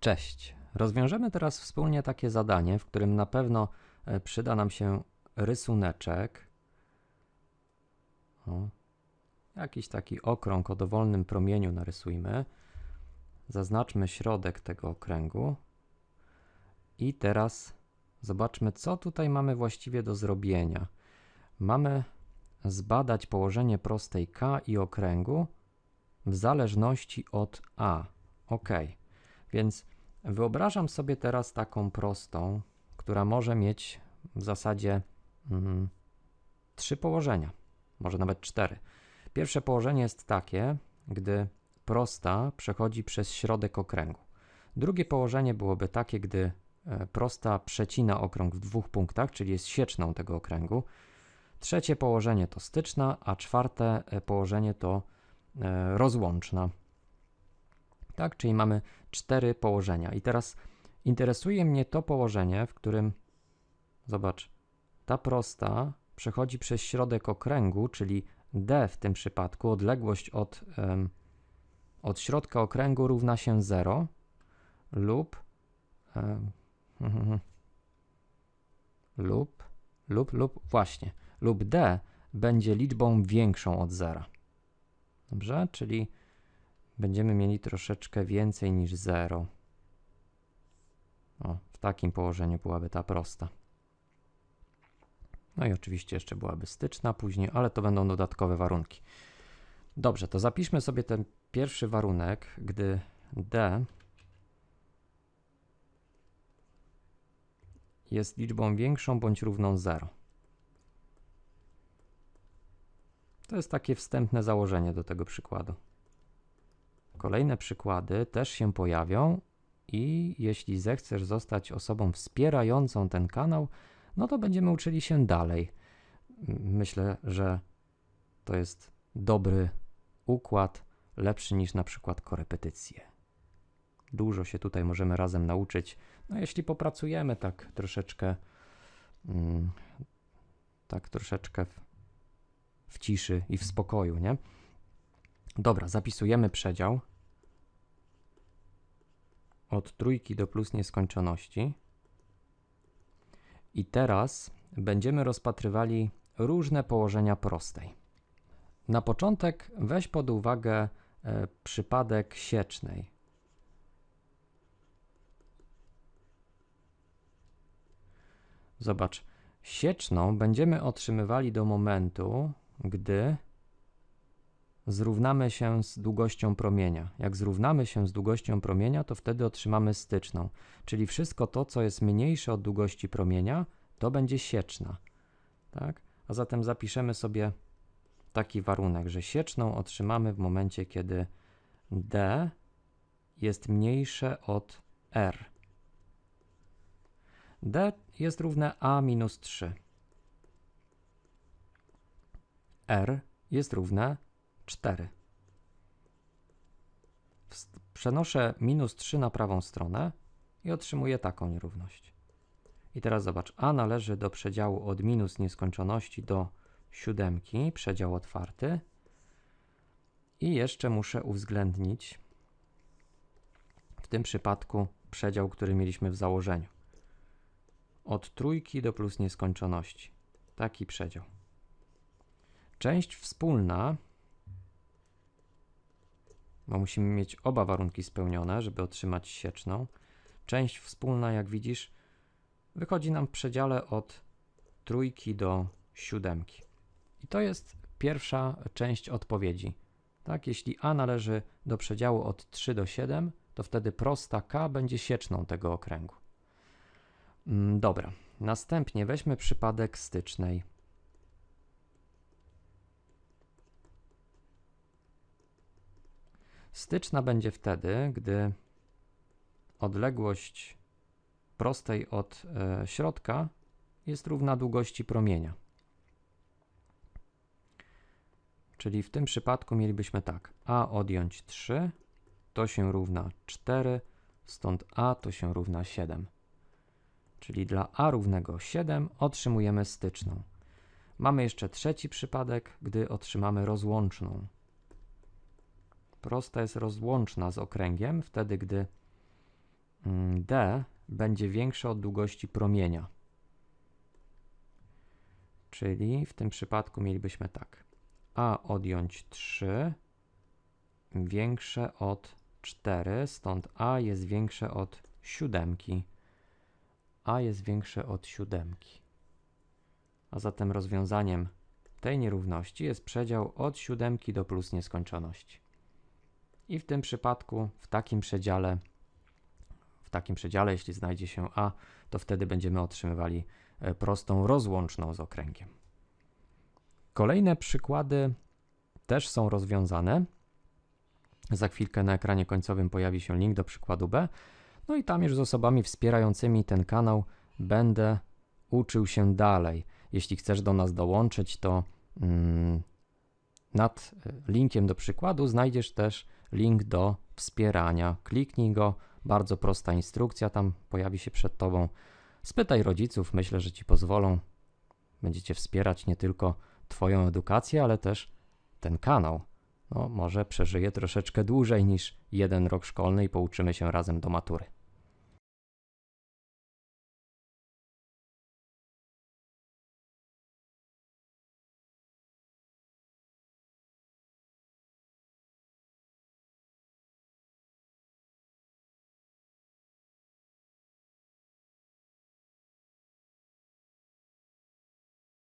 Cześć. Rozwiążemy teraz wspólnie takie zadanie, w którym na pewno e, przyda nam się rysuneczek. O, jakiś taki okrąg o dowolnym promieniu narysujmy. Zaznaczmy środek tego okręgu. I teraz zobaczmy, co tutaj mamy właściwie do zrobienia. Mamy zbadać położenie prostej K i okręgu w zależności od A. OK. Więc wyobrażam sobie teraz taką prostą, która może mieć w zasadzie mm, trzy położenia, może nawet cztery. Pierwsze położenie jest takie, gdy prosta przechodzi przez środek okręgu. Drugie położenie byłoby takie, gdy e, prosta przecina okrąg w dwóch punktach, czyli jest sieczną tego okręgu. Trzecie położenie to styczna, a czwarte e, położenie to e, rozłączna. Tak, czyli mamy cztery położenia. I teraz interesuje mnie to położenie, w którym, zobacz, ta prosta przechodzi przez środek okręgu, czyli D w tym przypadku, odległość od, um, od środka okręgu równa się 0 lub um, lub lub lub właśnie lub D będzie liczbą większą od zera. Dobrze? Czyli będziemy mieli troszeczkę więcej niż 0. O, w takim położeniu byłaby ta prosta. No i oczywiście jeszcze byłaby styczna później, ale to będą dodatkowe warunki. Dobrze, to zapiszmy sobie ten pierwszy warunek, gdy d jest liczbą większą bądź równą 0. To jest takie wstępne założenie do tego przykładu. Kolejne przykłady też się pojawią i jeśli zechcesz zostać osobą wspierającą ten kanał, no to będziemy uczyli się dalej. Myślę, że to jest dobry układ, lepszy niż na przykład korepetycje. Dużo się tutaj możemy razem nauczyć, no jeśli popracujemy tak troszeczkę, mm, tak troszeczkę w, w ciszy i w spokoju, nie? Dobra, zapisujemy przedział od trójki do plus nieskończoności. I teraz będziemy rozpatrywali różne położenia prostej. Na początek weź pod uwagę e, przypadek siecznej. Zobacz, sieczną będziemy otrzymywali do momentu, gdy zrównamy się z długością promienia. Jak zrównamy się z długością promienia, to wtedy otrzymamy styczną, czyli wszystko to, co jest mniejsze od długości promienia, to będzie sieczna. Tak? A zatem zapiszemy sobie taki warunek, że sieczną otrzymamy w momencie, kiedy D jest mniejsze od R. D jest równe A minus 3. R jest równe 4. Przenoszę minus 3 na prawą stronę i otrzymuję taką nierówność. I teraz zobacz, a należy do przedziału od minus nieskończoności do siódemki, przedział otwarty. I jeszcze muszę uwzględnić w tym przypadku przedział, który mieliśmy w założeniu. Od trójki do plus nieskończoności. Taki przedział. Część wspólna bo musimy mieć oba warunki spełnione, żeby otrzymać sieczną. Część wspólna, jak widzisz, wychodzi nam w przedziale od trójki do siódemki. I to jest pierwsza część odpowiedzi. Tak, jeśli a należy do przedziału od 3 do 7, to wtedy prosta k będzie sieczną tego okręgu. Mm, dobra, następnie weźmy przypadek stycznej. Styczna będzie wtedy, gdy odległość prostej od e, środka jest równa długości promienia. Czyli w tym przypadku mielibyśmy tak, a odjąć 3 to się równa 4, stąd a to się równa 7. Czyli dla a równego 7 otrzymujemy styczną. Mamy jeszcze trzeci przypadek, gdy otrzymamy rozłączną prosta jest rozłączna z okręgiem, wtedy gdy mm, D będzie większe od długości promienia. Czyli w tym przypadku mielibyśmy tak. A odjąć 3 większe od 4, stąd A jest większe od siódemki. A jest większe od siódemki. A zatem rozwiązaniem tej nierówności jest przedział od siódemki do plus nieskończoności. I w tym przypadku, w takim przedziale, w takim przedziale, jeśli znajdzie się A, to wtedy będziemy otrzymywali e, prostą rozłączną z okręgiem. Kolejne przykłady też są rozwiązane. Za chwilkę na ekranie końcowym pojawi się link do przykładu B. No i tam już z osobami wspierającymi ten kanał będę uczył się dalej. Jeśli chcesz do nas dołączyć, to mm, nad e, linkiem do przykładu znajdziesz też link do wspierania. Kliknij go, bardzo prosta instrukcja tam pojawi się przed Tobą. Spytaj rodziców, myślę, że Ci pozwolą. Będziecie wspierać nie tylko Twoją edukację, ale też ten kanał. No, może przeżyje troszeczkę dłużej niż jeden rok szkolny i pouczymy się razem do matury.